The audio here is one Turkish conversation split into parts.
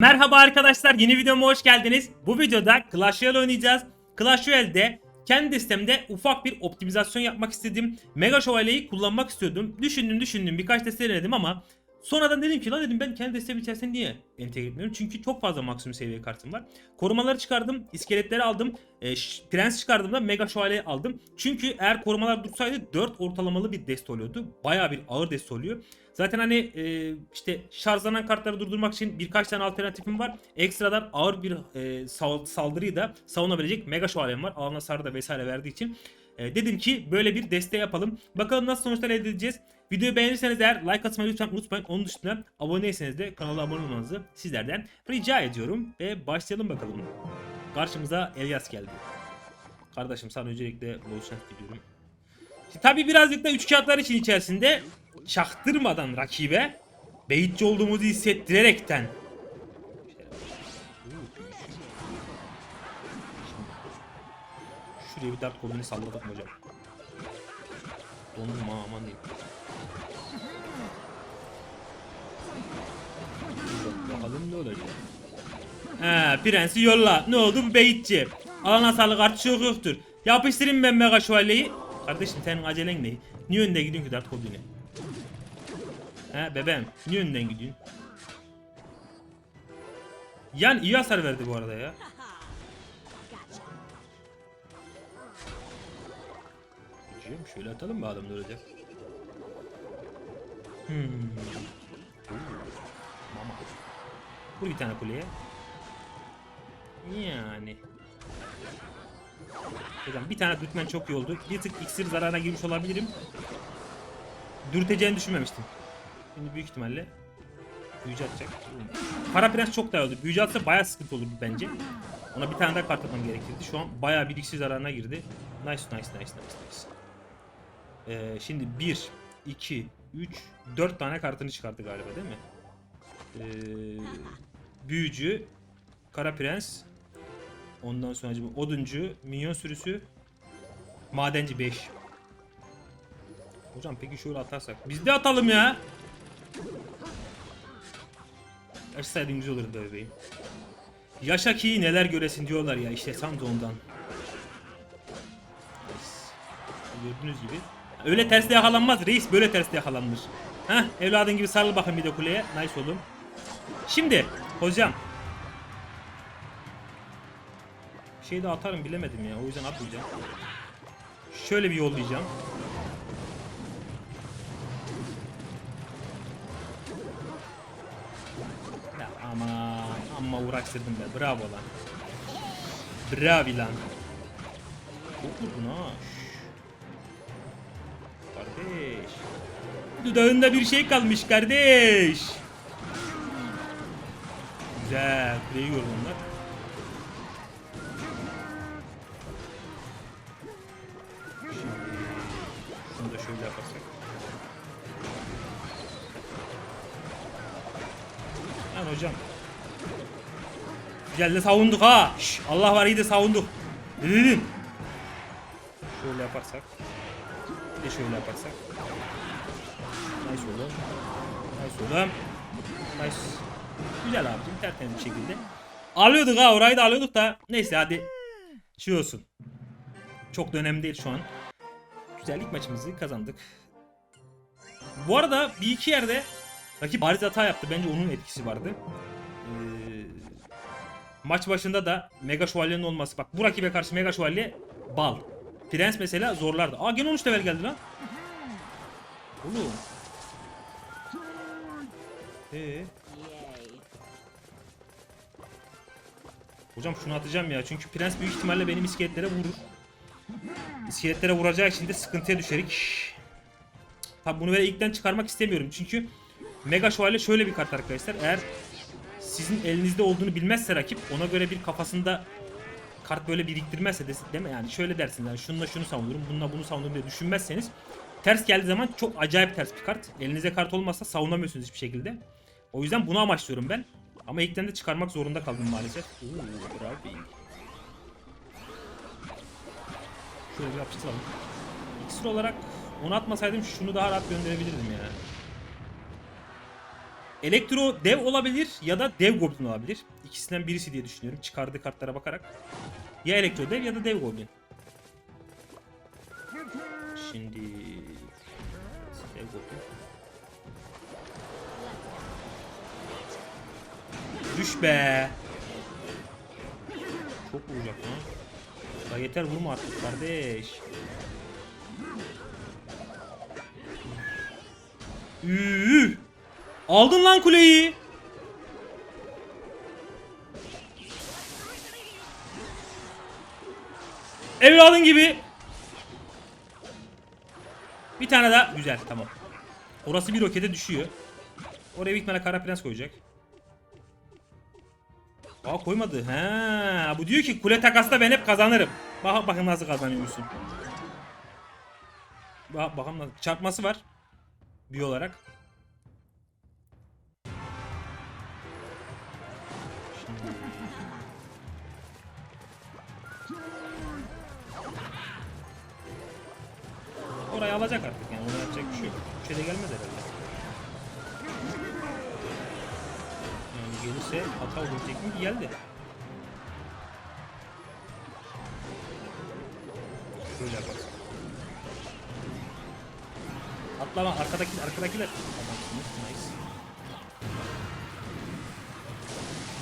Merhaba arkadaşlar yeni videoma hoş geldiniz. Bu videoda Clash Royale oynayacağız. Clash Royale'de kendi sistemde ufak bir optimizasyon yapmak istedim. Mega Şövalye'yi kullanmak istiyordum. Düşündüm düşündüm birkaç deste denedim ama sonradan dedim ki lan dedim ben kendi destemin içerisine niye entegre etmiyorum? Çünkü çok fazla maksimum seviye kartım var. Korumaları çıkardım, iskeletleri aldım, e, prens çıkardım da Mega Şövalye'yi aldım. Çünkü eğer korumalar dursaydı 4 ortalamalı bir deste oluyordu. Baya bir ağır deste oluyor. Zaten hani e, işte şarjlanan kartları durdurmak için birkaç tane alternatifim var. Ekstradan ağır bir e, sal- saldırıyı da savunabilecek mega şövalyem var. Alan hasarı da vesaire verdiği için. E, dedim ki böyle bir deste yapalım. Bakalım nasıl sonuçlar elde edeceğiz. Videoyu beğenirseniz eğer like atmayı lütfen unutmayın. Onun dışında aboneyseniz de kanala abone olmanızı sizlerden rica ediyorum. Ve başlayalım bakalım. Karşımıza Elias geldi. Kardeşim sana öncelikle bol şans diliyorum. Tabi birazcık da üç kağıtlar için içerisinde çaktırmadan rakibe beyitçi olduğumuzu hissettirerekten Şuraya bir dart kolunu salladık hocam? Dondum ha aman diyeyim. Bakalım ne olacak. He prensi yolla. Ne oldu bu beyitçi? Alan hasarlı artışı yok yoktur. Yapıştırayım ben mega şövalyeyi. Kardeşim senin acelen ne? Niye önde gidiyorsun ki dart kolunu? He bebeğim niye önden gidiyorsun? Yan iyi hasar verdi bu arada ya. Hocam şöyle atalım mı adamlar olacak? Hmm. Vur bir tane kuleye. Yani. Hocam bir tane dürtmen çok iyi oldu. Bir tık iksir zararına girmiş olabilirim. Dürteceğini düşünmemiştim. Şimdi büyük ihtimalle büyücü atacak. Kara Prens çok daha oldu. Büyücü atsa bayağı sıkıntı olurdu bence. Ona bir tane daha kart atmam gerekirdi. Şu an bayağı bir iksir zararına girdi. Nice nice nice nice nice. Ee, şimdi 1, 2, 3, 4 tane kartını çıkarttı galiba değil mi? Ee, büyücü, Kara Prens, ondan sonra acaba Oduncu, Minyon sürüsü, Madenci 5. Hocam peki şöyle atarsak. Biz de atalım ya. Açsaydın güzel olurdu be bebeğim. Yaşa ki neler göresin diyorlar ya işte tam da ondan. Gördüğünüz gibi. Öyle tersle yakalanmaz reis böyle tersle yakalanır. Heh evladın gibi sarıl bakın bir de kuleye. Nice oğlum. Şimdi hocam. Şey de atarım bilemedim ya o yüzden atmayacağım. Şöyle bir yollayacağım. Ya aman amma uğraştırdım be bravo lan. Bravo lan. Çok vurdun ha. Kardeş. Dudağında bir şey kalmış kardeş. Güzel. Onlar. Şimdi şunu da şöyle yaparsak. Lan hocam. Güzel de savunduk ha. Şş, Allah var iyi de savunduk. Ne dedim? Şöyle yaparsak. Bir şöyle yaparsak. Nice oğlum. Nice oğlum. Nice. Güzel abicim tertemiz bir şekilde. Alıyorduk ha orayı da alıyorduk da. Neyse hadi. Şey olsun. Çok da önemli değil şu an. Güzel ilk maçımızı kazandık. Bu arada bir iki yerde rakip bariz hata yaptı. Bence onun etkisi vardı. Ee, maç başında da Mega Şövalye'nin olması. Bak bu rakibe karşı Mega Şövalye bal. Prens mesela zorlardı. Aa gene 13 level geldi lan. Oğlum. Ee. Hocam şunu atacağım ya. Çünkü prens büyük ihtimalle benim iskeletlere vurur. İskeletlere vuracağı için de sıkıntıya düşerik. Tabi bunu böyle ilkten çıkarmak istemiyorum. Çünkü Mega Şövalye şöyle bir kart arkadaşlar. Eğer sizin elinizde olduğunu bilmezse rakip ona göre bir kafasında kart böyle biriktirmezse de, değil mi? Yani şöyle dersiniz yani şununla şunu savunurum, bununla bunu savunurum diye düşünmezseniz ters geldiği zaman çok acayip ters bir kart. Elinize kart olmazsa savunamıyorsunuz hiçbir şekilde. O yüzden bunu amaçlıyorum ben. Ama ilkten de çıkarmak zorunda kaldım maalesef. Bravo bey. Şöyle bir yapıştıralım. İksir olarak onu atmasaydım şunu daha rahat gönderebilirdim ya. Elektro dev olabilir ya da dev goblin olabilir. İkisinden birisi diye düşünüyorum çıkardığı kartlara bakarak. Ya elektro dev ya da dev goblin. Şimdi dev goblin. Düş be. Çok vuracak lan. Ya yeter vurma artık kardeş. Üü! Aldın lan kuleyi. Evladın gibi. Bir tane daha. Güzel tamam. Orası bir rokete düşüyor. Oraya bir tane kara prens koyacak. Aa koymadı. Ha, bu diyor ki kule takasında ben hep kazanırım. Bak bakın nasıl kazanıyormuşsun. Bak bakalım nasıl. Çarpması var. Bir olarak. Orayı alacak artık yani ona yapacak bir şey yok. Bir şey de gelmez herhalde. Gelirse hata olabilecek mi geldi. Şöyle yaparız. Atlama arkadaki arkadakiler. Adamsınız. Nice.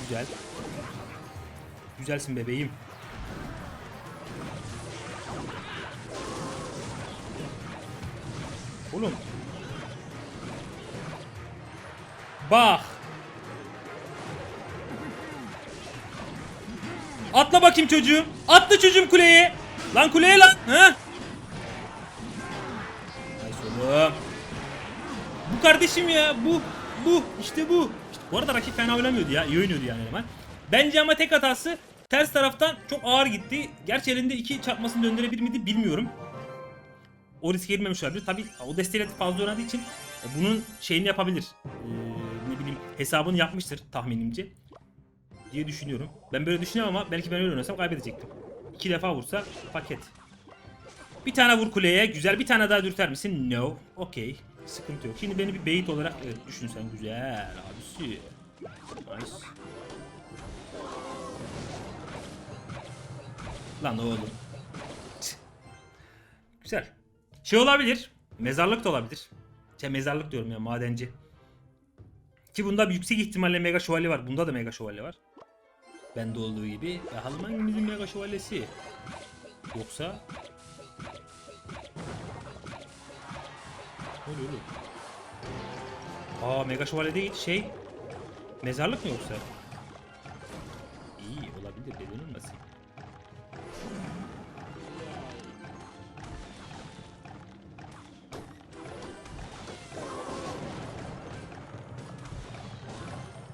Güzel. Güzelsin bebeğim. Oğlum. Bak. Atla bakayım çocuğum. Atla çocuğum kuleye. Lan kuleye lan. Ha? Nice oğlum. Bu kardeşim ya. Bu. Bu. işte bu. İşte bu arada rakip fena oynamıyordu ya. İyi oynuyordu yani eleman. Bence ama tek hatası ters taraftan çok ağır gitti. Gerçi elinde iki çarpmasını döndürebilir miydi bilmiyorum. O riske girmemiş olabilir. Tabi o desteğiyle fazla oynadığı için e, bunun şeyini yapabilir. Ee, ne bileyim hesabını yapmıştır tahminimce. Diye düşünüyorum. Ben böyle düşünüyorum ama belki ben öyle oynasam kaybedecektim. İki defa vursa paket. Bir tane vur kuleye. Güzel. Bir tane daha dürter misin? No. Okey. Sıkıntı yok. Şimdi beni bir bait olarak evet, düşün sen. Güzel abisi. Nice. Lan oğlum. Tüh. Güzel. Şey olabilir. Mezarlık da olabilir. Şey mezarlık diyorum ya madenci. Ki bunda bir yüksek ihtimalle mega şövalye var. Bunda da mega şövalye var. Bende olduğu gibi. Bakalım hangimizin mega şövalyesi? Yoksa... Ne oluyor oğlum? Aa mega şövalye değil şey... Mezarlık mı yoksa? İyi olabilir neden olmasın.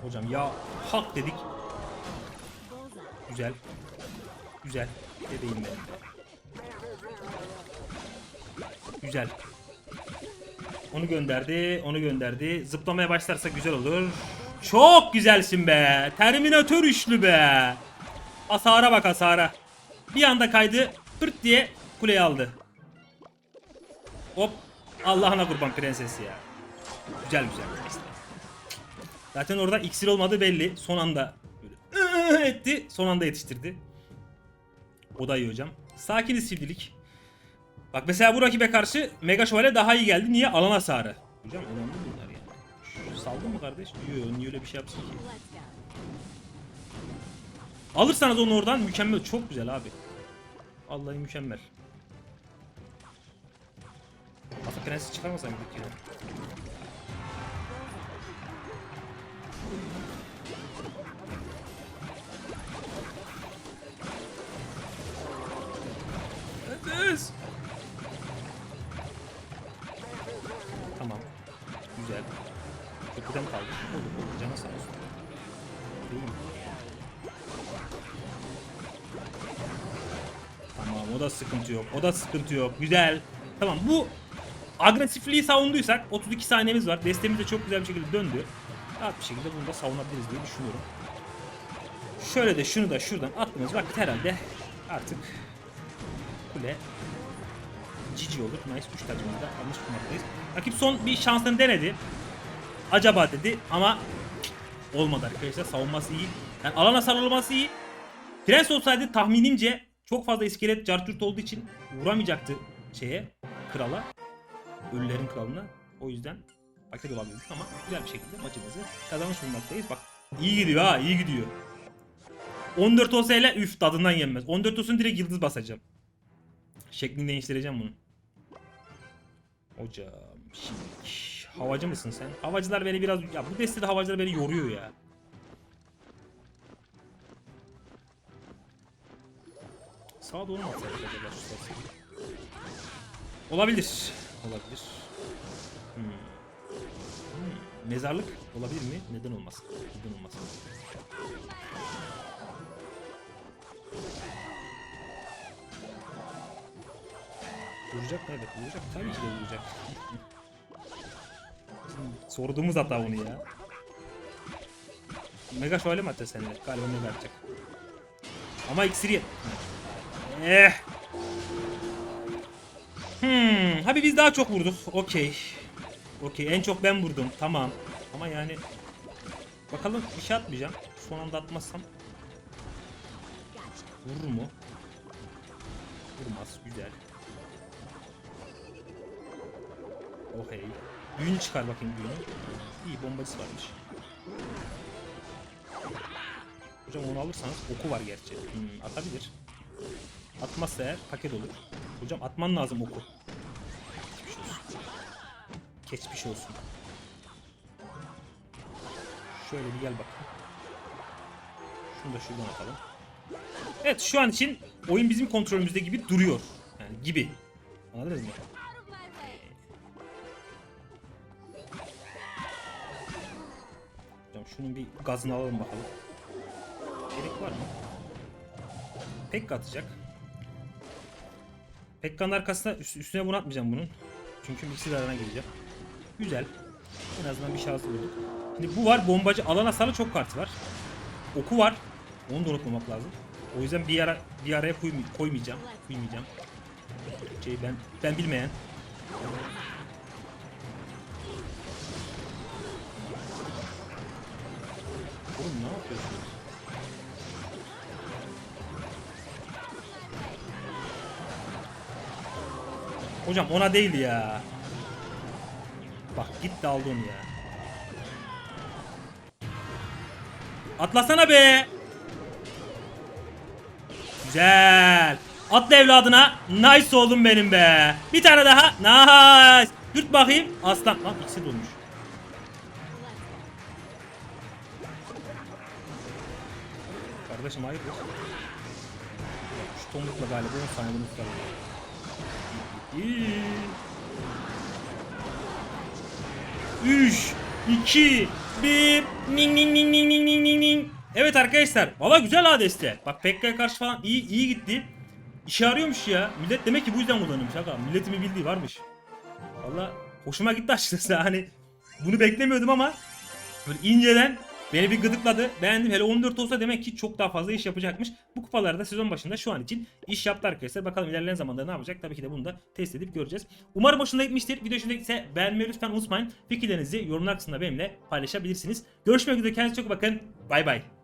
Hocam ya hak dedik. Güzel. Güzel. Bebeğim benim. Güzel. Onu gönderdi, onu gönderdi. Zıplamaya başlarsa güzel olur. Çok güzelsin be. Terminator üçlü be. Hasara bak hasara. Bir anda kaydı. Pırt diye kuleyi aldı. Hop. Allah'ına kurban prenses ya. Güzel güzel. Zaten orada iksir olmadığı belli. Son anda etti. Son anda yetiştirdi. O da iyi hocam. Sakiniz şimdilik. Bak mesela bu rakibe karşı Mega Şövalye daha iyi geldi. Niye? Alan hasarı. Hocam önemli bunlar yani. Saldın mı kardeş? Yok niye öyle bir şey yapsın ki? Alırsanız onu oradan mükemmel. Çok güzel abi. Vallahi mükemmel. Aslında prensi çıkarmasam bir kere. Enes. Tamam. Güzel. Köprüden kaldı. Olur olur. Canı sağ olsun. Değil mi? Tamam o da sıkıntı yok. O da sıkıntı yok. Güzel. Tamam bu agresifliği savunduysak 32 saniyemiz var. Destemiz de çok güzel bir şekilde döndü. Rahat bir şekilde bunu da savunabiliriz diye düşünüyorum. Şöyle de şunu da şuradan attığımız vakit herhalde artık kule cici olur. Nice 3 tacımızda almış bulmaktayız. Rakip son bir şansını denedi. acaba dedi ama olmadı arkadaşlar. Savunması iyi. Yani alana sarılması iyi. Prens olsaydı tahminimce çok fazla iskelet cartürt olduğu için vuramayacaktı şeye krala. Ölülerin kralına. O yüzden paket olabilirdik ama güzel bir şekilde maçımızı kazanmış bulunmaktayız. Bak iyi gidiyor ha iyi gidiyor. 14 olsa hele üf tadından yenmez. 14 olsun direkt yıldız basacağım. Şeklini değiştireceğim bunu. Hocam şimdi havacı mısın sen? Havacılar beni biraz ya bu destede havacılar beni yoruyor ya. Sağa doğru mu sesi? Olabilir. Olabilir. Hmm. Hmm. Mezarlık olabilir mi? Neden olmaz? Neden olmaz? Vuracak mı? Evet vuracak. Tabii ki de vuracak. Sorduğumuz hata onu ya. Mega şöyle mi atacak seninle? Galiba mega atacak. Ama iksir yet. Eh. Hmm. Abi biz daha çok vurduk. Okey. Okey. En çok ben vurdum. Tamam. Ama yani bakalım bir şey atmayacağım. Son anda atmazsam vurur mu? Vurmaz. Güzel. Okey. Büyünü çıkar bakayım büyünü. İyi bombacısı varmış. Hocam onu alırsanız oku var gerçi. Hmm, atabilir. Atmazsa eğer paket olur. Hocam atman lazım oku. Geçmiş olsun. Geçmiş olsun. Şöyle bir gel bakayım. Şunu da şuradan atalım. Evet şu an için oyun bizim kontrolümüzde gibi duruyor. Yani gibi. Anladınız mı? Şunun bir gazını alalım bakalım. Gerek var mı? Pekka atacak. Pekka'nın arkasına üst- üstüne bunu atmayacağım bunun. Çünkü ikisi arana gelecek. Güzel. En azından bir şans bulduk. Şimdi bu var bombacı alan hasarlı çok kartı var. Oku var. Onu da unutmamak lazım. O yüzden bir ara bir araya koymay- koymayacağım. Koymayacağım. Şey ben ben bilmeyen. Oğlum ne yapıyorsunuz? Hocam ona değil ya. Bak gitti aldı onu ya. Atlasana be. Güzel. Atla evladına. Nice oldum benim be. Bir tane daha. Nice. Dürt bakayım. Aslan. Lan ikisi dolmuş. Kardeşim hayırdır? Şu tomrukla galiba 10 saniye bunu tutalım. İyi. 3 2 1 ning ning ning ning ning ning ning ning. Evet arkadaşlar. Valla güzel ha deste. Bak Pekka'ya karşı falan iyi iyi gitti. İşe yarıyormuş ya. Millet demek ki bu yüzden kullanıyormuş aga. Milletimin bildiği varmış. Valla hoşuma gitti açıkçası. Hani bunu beklemiyordum ama böyle inceden beni bir gıdıkladı. Beğendim. Hele 14 olsa demek ki çok daha fazla iş yapacakmış. Bu kupalarda sezon başında şu an için iş yaptı arkadaşlar. Bakalım ilerleyen zamanda ne yapacak? Tabii ki de bunu da test edip göreceğiz. Umarım hoşuna gitmiştir. Video gitse beğenmeyi lütfen unutmayın. Fikirlerinizi yorumlar kısmında benimle paylaşabilirsiniz. Görüşmek üzere. Kendinize çok bakın. Bay bay.